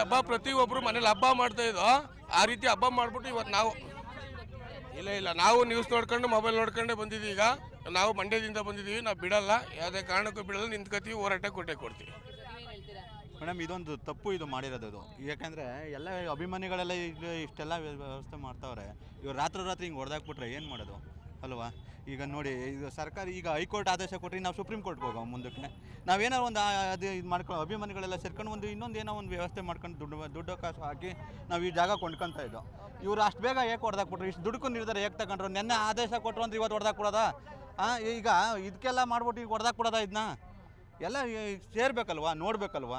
ಹಬ್ಬ ಪ್ರತಿಯೊಬ್ಬರು ಮನೇಲಿ ಹಬ್ಬ ಮಾಡ್ತಾ ಇದ್ದೋ, ಆ ರೀತಿ ಹಬ್ಬ ಮಾಡ್ಬಿಟ್ಟು ಇವತ್ತು ನಾವು ಇಲ್ಲ ಇಲ್ಲ, ನಾವು ನ್ಯೂಸ್ ನೋಡ್ಕೊಂಡು ಮೊಬೈಲ್ ನೋಡ್ಕೊಂಡೆ ಬಂದಿದ್ದೀವಿ ಈಗ. ನಾವು ಮಂಡ್ಯದಿಂದ ಬಂದಿದ್ದೀವಿ, ನಾವು ಬಿಡಲ್ಲ. ಯಾವುದೇ ಕಾರಣಕ್ಕೂ ಬಿಡಲ್ಲ, ನಿಂತ್ಕೋತೀವಿ ಹೋರಾಟ ಕೊಟ್ಟೆ ಕೊಡ್ತೀವಿ. ಮೇಡಮ್, ಇದೊಂದು ತಪ್ಪು ಇದು ಮಾಡಿರೋದು ಅದು. ಯಾಕಂದರೆ ಎಲ್ಲ ಅಭಿಮಾನಿಗಳೆಲ್ಲ ಈಗ ಇಷ್ಟೆಲ್ಲ ವ್ಯವಸ್ಥೆ ಮಾಡ್ತಾವ್ರೆ. ಇವ್ರು ರಾತ್ರಿ ರಾತ್ರಿ ಹಿಂಗೆ ಹೊಡೆದಾಕ್ಬಿಟ್ರೆ ಏನು ಮಾಡೋದು? ಅಲ್ವಾ? ಈಗ ನೋಡಿ, ಇದು ಸರ್ಕಾರ, ಈಗ ಹೈಕೋರ್ಟ್ ಆದೇಶ ಕೊಟ್ಟರೆ ನಾವು ಸುಪ್ರೀಂ ಕೋರ್ಟ್ಗೆ ಹೋಗೋ ಮುಂದಕ್ಕೆ. ನಾವೇನೋ ಒಂದು ಅದು ಇದು ಮಾಡ್ಕೊಂಡು ಅಭಿಮಾನಿಗಳೆಲ್ಲ ಸೇರ್ಕೊಂಡು ಒಂದು ಇನ್ನೊಂದು ಏನೋ ಒಂದು ವ್ಯವಸ್ಥೆ ಮಾಡ್ಕೊಂಡು ದುಡ್ಡು ದುಡ್ಡು ಕಾಸು ಹಾಕಿ ನಾವು ಈ ಜಾಗ ಕೊಂಡ್ಕೊತಾ ಇದ್ದೋ ಇವ್ರು ಅಷ್ಟು ಬೇಗ ಏಕೆ ಹೊಡೆದಾಕ್ಬಿಟ್ರು? ಇಷ್ಟು ದುಡ್ಡು ನಿರ್ಧಾರ ಹೇಗೆ ತಗೊಂಡ್ರು? ನೆನ್ನೆ ಆದೇಶ ಕೊಟ್ಟರು ಅಂದ್ರೆ ಇವತ್ತು ಹೊಡೆದಾಕ್ ಕೊಡೋದಾ ಈಗ ಇದಕ್ಕೆಲ್ಲ ಮಾಡ್ಬಿಟ್ಟು ಈಗ ಹೊಡೆದಾಕ್ಬಿಡೋದಾ ಇದನ್ನ ಎಲ್ಲ ಸೇರ್ಬೇಕಲ್ವಾ ನೋಡ್ಬೇಕಲ್ವಾ?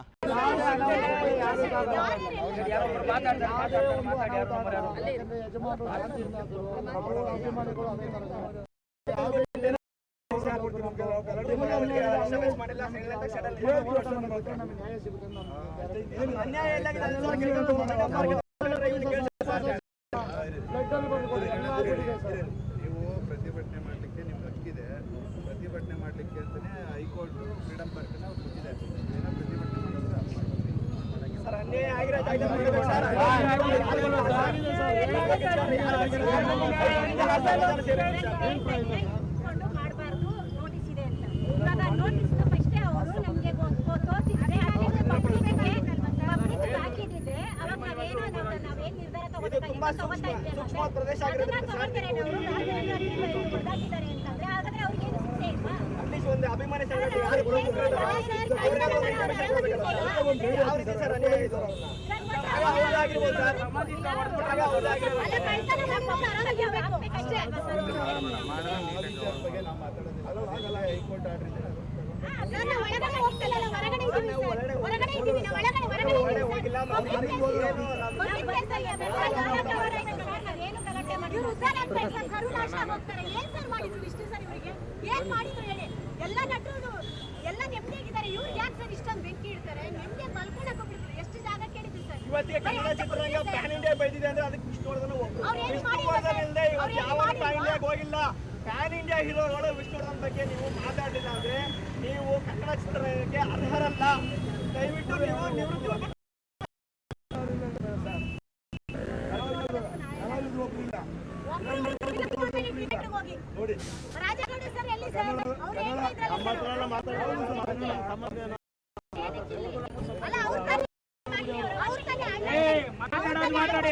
ನೀವು ಮಾಡಬಾರ್ದು ನೋಟಿಸ್ ಇದೆ ಅಂತ ಇವಾಗ ನೋಟಿಸ್ ಫಸ್ಟೇ ಅವರು ನಮಗೆ ತೋರಿಸಿದ್ರೆ ಪಬ್ಲಿಕ್ ಹಾಕಿದ್ರೆ ಅವಾಗ ನಾವೇನೋ ನಾವು ನಾವೇನ್ ನಿರ್ಧಾರ ತಗೋಬೇಕಾಗಿಲ್ಲ ತಗೋತಾ ಇದ್ದೇವೆ ಅದನ್ನ ತಗೊಂತಾರೆ ನಾವು ಹೊರದಾಕಿದ್ದಾರೆ ಅಂತಂದ್ರೆ ಹಾಗಾದ್ರೆ ಅವ್ರಿಗೆ ಏನು ಶಿಕ್ಷೆ ಇಲ್ವಾ ಒಂದು ಅಭಿಮಾನಿ ಸಂಘಟನೆ ಯಾರು ಯಾವ ರೀತಿ ಸರ್ ಅನ್ಯಾಯ ಇದು ಹೈಕೋರ್ಟ್ ಆರ್ಡರ್ ಇದೆ ಹೋಗ್ತಾರೆ ಇಷ್ಟು ಸರ್ ಇವರಿಗೆ ಏನ್ ಮಾಡಿದ್ರು ಹೇಳಿ ಎಲ್ಲ ನಟರು ಎಲ್ಲ ನೆಮ್ಮದಿಯಾಗಿದ್ದಾರೆ ಇವ್ರು ಯಾಕೆ ಸರ್ ಇಷ್ಟೊಂದು ಬೆಂಕಿ ಇಡ್ತಾರೆ ನೆಮ್ಮದಿ ಮಲ್ಕೊಂಡಕ್ಕೆ ಹೋಗ್ಬಿಡ್ತಾರೆ ಎಷ್ಟು ಜಾಗ ಕೇಳಿದ್ರು ಸರ್ ಇವತ್ತಿಗೆ ಕನ್ನಡ ಚಿತ್ರರಂಗ ಪ್ಯಾನ್ ಇಂಡಿಯಾ ಬೆಳೆದಿದೆ ಅಂದ್ರೆ ಅದಕ್ಕೆ ಒಬ್ರು. ಅವ್ರು ಏನು ವಿಷ್ಣುವರ್ಧನ್ ಇಲ್ಲದೆ ಇವತ್ತು ಯಾವ? ಪ್ಯಾನ್ ಇಂಡಿಯಾಗೆ ಹೋಗಿಲ್ಲ. ಪ್ಯಾನ್ ಇಂಡಿಯಾ ಹೀರೋಗಳು ವಿಷ್ಣುವರ್ಧನ್ ಬಗ್ಗೆ ನೀವು ಮಾತಾಡಲಿಲ್ಲ ಅಂದ್ರೆ ನೀವು ಕನ್ನಡ ಚಿತ್ರರಂಗಕ್ಕೆ ಅರ್ಹರಲ್ಲ. ದಯವಿಟ್ಟು ನೀವು ನಿವೃತ್ತಿ ಹೋಗಿ ಹೋಗಿ ರಾಜಗೌಡ ಸರ್ ಎಲ್ಲಿ ಸರ್ ಅವ್ರು ಹೇಳ್ತಾ ಇದ್ರಲ್ಲ ಸರ್ ಅಲ್ಲ ಅವ್ರ ತಾನೇ ಅವ್ರ ತಾನೇ ಮಾತಾಡೋದು ಮಾತಾಡಿ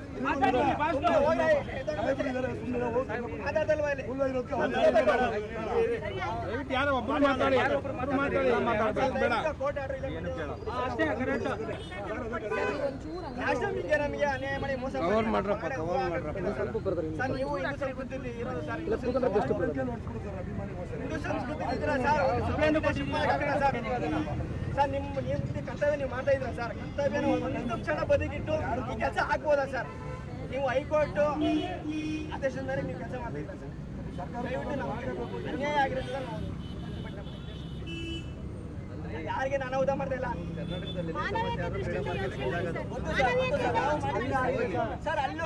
ನೀವೇ ಇಲ್ಲಿ ಯಾರೋ ಒಬ್ರು ಮಾತಾಡಿ ಮಾತಾಡಿ ಬೇಡ ಇದೆ ಅಷ್ಟೇ ಕರೆಕ್ಟ್ ನಮಗೆ ಅನ್ಯಾಯ ಮಾಡಿ ಮೋಸ ಕವರ್ ಕವರ್ ಮಾಡ್ರಪ್ಪ ಸರ್, ನೀವು ಹಿಂದೂ ಸಂಸ್ಕೃತಿ ಇರೋದು ಸರ್ ಇದ್ದೀರಾ ಸರ್ ಸಭೆಯನ್ನು ಸರ್ ಸರ್ ನಿಮ್ಮ ನಿಮ್ಮ ಕರ್ತವ್ಯ ನೀವು ಮಾಡ್ತಾ ಇದ್ದೀರಾ ಸರ್? ಕರ್ತವ್ಯ ಒಂದು ಕ್ಷಣ ಬದಿಗಿಟ್ಟು ಈ ಕೆಲಸ ಆಗ್ಬೋದಾ ಸರ್? ನೀವು ಹೈಕೋರ್ಟ್ ಆದೇಶದ ಮೇಲೆ ನೀವು ಕೆಲಸ ಮಾಡ್ತಾ ಇದ್ದೀರಾ ಸರ್? ದಯವಿಟ್ಟು ನಾವು ಅನ್ಯಾಯ ಆಗಿರೋದ್ರಿಂದ ನಾವು ಯಾರಿಗೆ ನಾನು ಮಾಡ್ತಾ ಇಲ್ಲ. ಸರ್. ಅಲ್ಲಿ.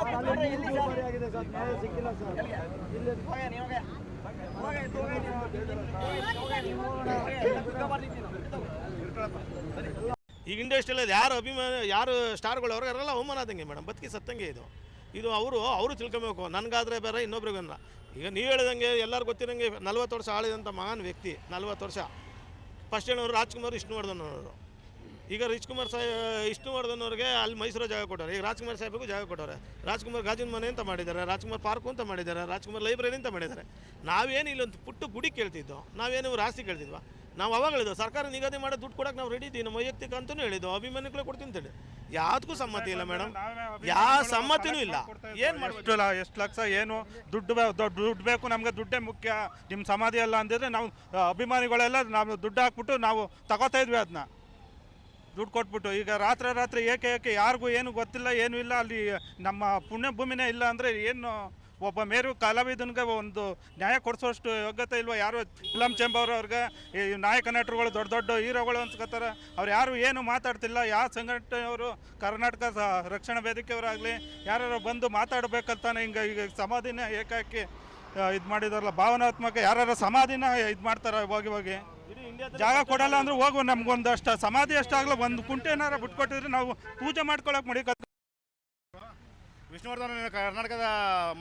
ಈಗ ಇಂಡಸ್ಟ್ರಿಯಲ್ಲಿ ಯಾರು ಅಭಿಮಾನ ಯಾರು ಸ್ಟಾರ್ಗಳು ಅವ್ರಿಗೆ ಅವರೆಲ್ಲ ಅವಮಾನ ಆದಂಗೆ ಮೇಡಮ್ ಬದುಕಿ ಸತ್ತಂಗೆ ಇದು. ಇದು ಅವರು ಅವರು ತಿಳ್ಕೊಬೇಕು. ನನಗಾದರೆ ಬೇರೆ ಇನ್ನೊಬ್ರಿಗಲ್ಲ ಈಗ ನೀವು ಹೇಳಿದಂಗೆ ಎಲ್ಲರೂ ಗೊತ್ತಿರಂಗೆ ನಲ್ವತ್ತು ವರ್ಷ ಆಳಿದಂಥ ಮಹಾನ್ ವ್ಯಕ್ತಿ, ನಲ್ವತ್ತು ವರ್ಷ. ಫಸ್ಟ್ ಏನವರು ರಾಜ್ಕುಮಾರ್ ವಿಷ್ಣುವರ್ಧನ್ ಅವರು. ಈಗ ರಾಜ್ಕುಮಾರ್ ಸಾಹೇಬ್ ವಿಷ್ಣುವರ್ಧನ್ ಅವ್ರಿಗೆ ಅಲ್ಲಿ ಮೈಸೂರು ಜಾಗ ಕೊಟ್ಟವ್ರೆ. ಈಗ ರಾಜ್ಕುಮಾರ್ ಸಾಹೇಬಿಗೂ ಜಾಗ ಕೊಟ್ಟವ್ರೆ. ರಾಜ್ಕುಮಾರ್ ಗಾಜಿನ ಮನೆ ಅಂತ ಮಾಡಿದ್ದಾರೆ, ರಾಜ್ಕುಮಾರ್ ಪಾರ್ಕು ಅಂತ ಮಾಡಿದ್ದಾರೆ, ರಾಜ್ಕುಮಾರ್ ಲೈಬ್ರರಿ ಅಂತ ಮಾಡಿದ್ದಾರೆ. ನಾವೇನು ಇಲ್ಲೊಂದು ಪುಟ್ಟು ಗುಡಿ ಕೇಳ್ತಿದ್ದೋ, ನಾವೇನು ಆಸ್ತಿ ಕೇಳ್ತಿದ್ವಾ? ನಾವು ಅವಾಗ ಹೇಳಿದ್ವು, ಸರ್ಕಾರ ನಿಗದಿ ಮಾಡೋ ದುಡ್ಡು ಕೊಡಕ್ಕೆ ನಾವು ರೆಡಿ ಇದ್ದೀವಿ ನಮ್ಮ ವೈಯಕ್ತಿಕ ಅಂತಲೂ ಹೇಳಿದ್ವು, ಅಭಿಮಾನಿಗಳೇ ಕೊಡ್ತೀನಿ ಅಂತೇಳಿ ಯಾವುದಕ್ಕೂ ಸಮ್ಮತಿ ಇಲ್ಲ ಮೇಡಮ್ ಯಾವ ಸಮ್ಮತಿನೂ ಇಲ್ಲ. ಏನು ಮಾಡಿಲ್ಲ ಎಷ್ಟು ಲಕ್ಷ ಏನು ದುಡ್ಡು ದೊಡ್ಡ ಬೇಕು, ನಮಗೆ ದುಡ್ಡೇ ಮುಖ್ಯ. ನಿಮ್ಮ ಸಮಾಧಿ ಅಲ್ಲ ಅಂದಿದ್ರೆ ನಾವು ಅಭಿಮಾನಿಗಳೆಲ್ಲ ನಾವು ದುಡ್ಡು ಹಾಕ್ಬಿಟ್ಟು ನಾವು ತಗೋತಾ ಇದ್ವಿ ಅದನ್ನ ದುಡ್ಡು ಕೊಟ್ಬಿಟ್ಟು. ಈಗ ರಾತ್ರಿ ರಾತ್ರಿ ಏಕೆ ಏಕೆ, ಯಾರಿಗೂ ಏನು ಗೊತ್ತಿಲ್ಲ, ಏನೂ ಇಲ್ಲ, ಅಲ್ಲಿ ನಮ್ಮ ಪುಣ್ಯ ಭೂಮಿನೇ ಇಲ್ಲ ಅಂದರೆ ಏನು ಒಬ್ಬ ಮೇರು ಕಲಾವಿದನಿಗೆ ಒಂದು ನ್ಯಾಯ ಕೊಡಿಸೋಷ್ಟು ಯೋಗ್ಯತೆ ಇಲ್ವಾ ಯಾರು? ಫಿಲಮ್ ಚೇಂಬರ್ ಅವ್ರಿಗೆ ಈ ನಾಯಕ ನಟರುಗಳು ದೊಡ್ಡ ದೊಡ್ಡ ಹೀರೋಗಳು ಅನ್ಸ್ಕೋತಾರೆ. ಅವ್ರು ಯಾರು ಏನು ಮಾತಾಡ್ತಿಲ್ಲ. ಯಾವ ಸಂಘಟನೆಯವರು ಕರ್ನಾಟಕ ರಕ್ಷಣಾ ವೇದಿಕೆಯವರಾಗಲಿ ಯಾರು ಬಂದು ಮಾತಾಡ್ಬೇಕಂತಾನೆ ಹಿಂಗೆ ಈಗ ಸಮಾಧಿನ ಏಕಾಕಿ ಇದು ಮಾಡಿದಾರಲ್ಲ ಭಾವನಾತ್ಮಕ ಯಾರು ಸಮಾಧಿನ ಇದು ಮಾಡ್ತಾರೆ ಹೋಗಿ ಹೋಗಿ. ಜಾಗ ಕೊಡಲ್ಲ ಅಂದ್ರೆ ಹೋಗು ನಮ್ಗೊಂದಷ್ಟು. ಸಮಾಧಿ ಅಷ್ಟಾಗಲ್ಲ ಒಂದು ಕುಂಟೆನಾರ ಬಿಟ್ಕೊಟ್ಟಿದ್ರೆ ನಾವು ಪೂಜೆ ಮಾಡ್ಕೊಳಕ್ ಮಡಿ ವಿಷ್ಣುವರ್ಧನ್ ಕರ್ನಾಟಕದ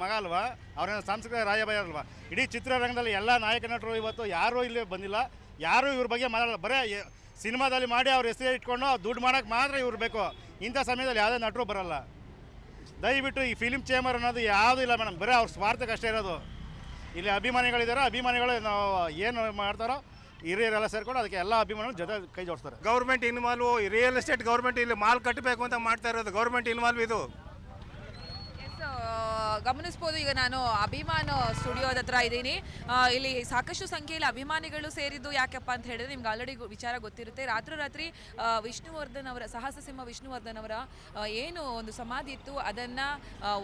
ಮಗ ಅಲ್ವಾ? ಅವರ ಸಾಂಸ್ಕೃತಿಕ ರಾಯಭಾರಿ ಅಲ್ವಾ? ಇಡೀ ಚಿತ್ರರಂಗದಲ್ಲಿ ಎಲ್ಲ ನಾಯಕ ನಟರು ಇವತ್ತು ಯಾರೂ ಇಲ್ಲಿ ಬಂದಿಲ್ಲ. ಯಾರೂ ಇವ್ರ ಬಗ್ಗೆ ಮಾತಾಡಲ್ಲ. ಬರೇ ಸಿನಿಮಾದಲ್ಲಿ ಮಾಡಿ ಅವ್ರ ಹೆಸರು ಇಟ್ಕೊಂಡು ದುಡ್ಡು ಮಾಡೋಕೆ ಮಾತ್ರ ಇವ್ರು ಬೇಕು. ಇಂಥ ಸಮಯದಲ್ಲಿ ಯಾವುದೇ ನಟರು ಬರಲ್ಲ. ದಯವಿಟ್ಟು ಈ ಫಿಲಿಮ್ ಚೇಂಬರ್ ಅನ್ನೋದು ಯಾವುದೂ ಇಲ್ಲ ಮೇಡಮ್. ಬರೀ ಅವ್ರ ಸ್ವಾರ್ಥಕ್ಕೆ ಅಷ್ಟೇ ಇರೋದು. ಇಲ್ಲಿ ಅಭಿಮಾನಿಗಳಿದ್ದಾರೆ. ಅಭಿಮಾನಿಗಳು ನಾವು ಏನು ಮಾಡ್ತಾರೋ ಹಿರಿಯರೆಲ್ಲ ಸೇರ್ಕೊಂಡು ಅದಕ್ಕೆ ಎಲ್ಲ ಅಭಿಮಾನಿಗಳು ಜೊತೆ ಕೈ ಜೋಡಿಸ್ತಾರೆ. Government involve real estate government ಇಲ್ಲಿ ಮಾಲ್ ಕಟ್ಟಬೇಕು ಅಂತ ಮಾಡ್ತಾ ಇರೋದು ಗೌರ್ಮೆಂಟ್ ಇನ್ವಾಲ್ವ್ ಇದು. ಗಮನಿಸ್ಬೋದು. ಈಗ ನಾನು ಅಭಿಮಾನ ಸ್ಟುಡಿಯೋದ ಹತ್ರ ಇದ್ದೀನಿ. ಇಲ್ಲಿ ಸಾಕಷ್ಟು ಸಂಖ್ಯೆಯಲ್ಲಿ ಅಭಿಮಾನಿಗಳು ಸೇರಿದ್ದು ಯಾಕಪ್ಪ ಅಂತ ಹೇಳಿದ್ರೆ ನಿಮ್ಗೆ ಆಲ್ರೆಡಿ ವಿಚಾರ ಗೊತ್ತಿರುತ್ತೆ. ರಾತ್ರಿ ರಾತ್ರಿ ವಿಷ್ಣುವರ್ಧನ್ ಅವರ ಸಾಹಸ ಸಿಂಹ ವಿಷ್ಣುವರ್ಧನ್ ಅವರ ಏನು ಒಂದು ಸಮಾಧಿ ಇತ್ತು, ಅದನ್ನು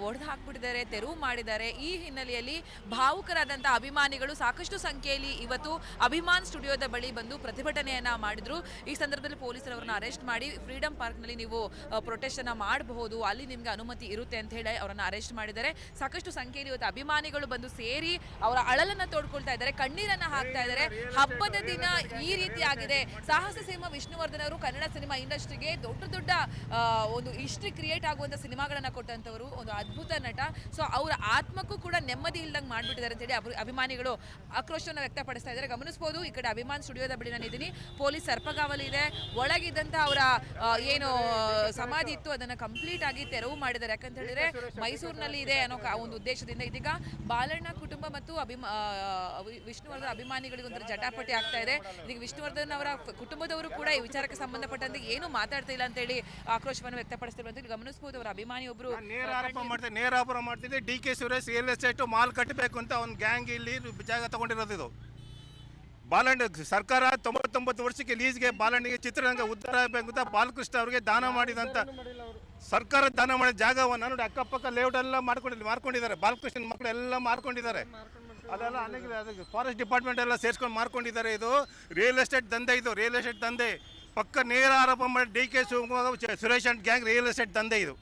ಒಡೆದು ಹಾಕ್ಬಿಟ್ಟಿದ್ದಾರೆ, ತೆರವು ಮಾಡಿದ್ದಾರೆ. ಈ ಹಿನ್ನೆಲೆಯಲ್ಲಿ ಭಾವುಕರಾದಂಥ ಅಭಿಮಾನಿಗಳು ಸಾಕಷ್ಟು ಸಂಖ್ಯೆಯಲ್ಲಿ ಇವತ್ತು ಅಭಿಮಾನ್ ಸ್ಟುಡಿಯೋದ ಬಳಿ ಬಂದು ಪ್ರತಿಭಟನೆಯನ್ನ ಮಾಡಿದ್ರು. ಈ ಸಂದರ್ಭದಲ್ಲಿ ಪೊಲೀಸರು ಅವರನ್ನ ಅರೆಸ್ಟ್ ಮಾಡಿ ಫ್ರೀಡಂ ಪಾರ್ಕ್ನಲ್ಲಿ ನೀವು ಪ್ರೊಟೆಸ್ಟ್ ಅನ್ನ ಮಾಡಬಹುದು. ಅಲ್ಲಿ ನಿಮ್ಗೆ ಅನುಮತಿ ಇರುತ್ತೆ ಅಂತ ಹೇಳಿ ಅವರನ್ನ ಅರೆಸ್ಟ್ ಮಾಡಿದ್ದಾರೆ. ಸಾಕಷ್ಟು ಸಂಖ್ಯೆಯಲ್ಲಿ ಇವತ್ತು ಅಭಿಮಾನಿಗಳು ಬಂದು ಸೇರಿ ಅವರ ಅಳಲನ್ನ ತೋಡ್ಕೊಳ್ತಾ ಇದ್ದಾರೆ ಕಣ್ಣೀರನ್ನ ಹಾಕ್ತಾ ಇದ್ದಾರೆ. ಹಬ್ಬದ ದಿನ ಈ ರೀತಿ ಆಗಿದೆ. ಸಾಹಸ ಸಿನಿಮಾ ವಿಷ್ಣುವರ್ಧನ್ ಅವರು ಕನ್ನಡ ಸಿನಿಮಾ ಇಂಡಸ್ಟ್ರಿಗೆ ದೊಡ್ಡ ದೊಡ್ಡ ಒಂದು ಹಿಸ್ಟ್ರಿ ಕ್ರಿಯೇಟ್ ಆಗುವಂತ ಸಿನಿಮಾಗಳನ್ನ ಕೊಟ್ಟಂತವರು ಒಂದು ಅದ್ಭುತ ನಟ. ಸೊ ಅವರ ಆತ್ಮಕ್ಕೂ ಕೂಡ ನೆಮ್ಮದಿ ಇಲ್ದಂಗೆ ಮಾಡ್ಬಿಟ್ಟಿದ್ದಾರೆ ಅಂತೇಳಿ ಅಭಿ- ಅಭಿಮಾನಿಗಳು ಆಕ್ರೋಶವನ್ನು ವ್ಯಕ್ತಪಡಿಸ್ತಾ ಇದ್ದಾರೆ. ಗಮನಿಸಬಹುದು ಈ ಕಡೆ ಅಭಿಮಾನ್ ಸ್ಟುಡಿಯೋದ ಬಳಿ ನಾನು ಇದ್ದೀನಿ. ಪೊಲೀಸ್ ಸರ್ಪಗಾವಲಿ ಇದೆ. ಒಳಗಿದ್ದಂತ ಅವರ ಏನು ಸಮಾಧಿ ಇತ್ತು ಅದನ್ನ ಕಂಪ್ಲೀಟ್ ಆಗಿ ತೆರವು ಮಾಡಿದ್ದಾರೆ. ಯಾಕಂತ ಹೇಳಿದ್ರೆ ಮೈಸೂರಿನಲ್ಲಿ ಇದೆ ಅನ್ನೋ ಒಂದು ಉದ್ದೇಶದಿಂದ ಇದೀಗ ಬಾಲಣ್ಣ ಕುಟುಂಬ ಮತ್ತು ಅಭಿಮಾ ವಿಷ್ಣುವರ್ಧನ್ ಅಭಿಮಾನಿಗಳಿಗೆ ಒಂಥರ ಜಟಾಪಟಿ ಆಗ್ತಾ ಇದೆ. ಇದೀಗ ವಿಷ್ಣುವರ್ಧನ್ ಅವರ ಕುಟುಂಬದವರು ಕೂಡ ಈ ವಿಚಾರಕ್ಕೆ ಸಂಬಂಧಪಟ್ಟಂತೆ ಏನು ಮಾತಾಡ್ತಾ ಇಲ್ಲ ಅಂತೇಳಿ ಆಕ್ರೋಶವನ್ನು ವ್ಯಕ್ತಪಡಿಸ್ತಿರುವಂತ ಗಮನಿಸಬಹುದು. ಅವರ ಅಭಿಮಾನಿ ಒಬ್ಬರು ನೇರ ಆರೋಪ ಮಾಡ್ತಾರೆ ನೇರ ಆರೋಪ ಮಾಡ್ತಿದ್ದೆ. D K Suresh real estate mall ಕಟ್ಟಬೇಕು ಅಂತ ಒಂದು ಗ್ಯಾಂಗ್ ಇಲ್ಲಿ ಜಾಗ ತಗೊಂಡಿರೋದು ಇದು. ಬಾಲಣ್ಣ, ಸರ್ಕಾರ ತೊಂಬತ್ತೊಂಬತ್ತು ವರ್ಷಕ್ಕೆ ಲೀಸ್ಗೆ ಬಾಲಣ್ಣಿಗೆ ಚಿತ್ರರಂಗ ಉದ್ಧಾರ ಆಗಬೇಕು ಅಂತ ಬಾಲಕೃಷ್ಣ ಅವರಿಗೆ ದಾನ ಮಾಡಿದಂತ ಸರ್ಕಾರ ದಾನ ಮಾಡಿದ ಜಾಗವನ್ನು ನೋಡಿ ಅಕ್ಕಪಕ್ಕ ಲೇಔಟ್ ಎಲ್ಲ ಮಾಡ್ಕೊಂಡಿಲ್ಲ ಮಾರ್ಕೊಂಡಿದ್ದಾರೆ. ಬಾಲಕೃಷ್ಣನ ಮಕ್ಕಳು ಎಲ್ಲ ಮಾರ್ಕೊಂಡಿದ್ದಾರೆ. ಅದೆಲ್ಲ ಅದಕ್ಕೆ ಫಾರೆಸ್ಟ್ ಡಿಪಾರ್ಟ್ಮೆಂಟ್ ಎಲ್ಲ ಸೇರಿಸ್ಕೊಂಡು ಮಾರ್ಕೊಂಡಿದ್ದಾರೆ ಇದು. ರಿಯಲ್ ಎಸ್ಟೇಟ್ ದಂಧೆ ಇದು ರಿಯಲ್ ಎಸ್ಟೇಟ್ ದಂಧೆ. ಪಕ್ಕ ನೇರ ಆರೋಪ ಮಾಡಿ D K Shivamogga Suresh and gang real estate ದಂಧೆ ಇದು.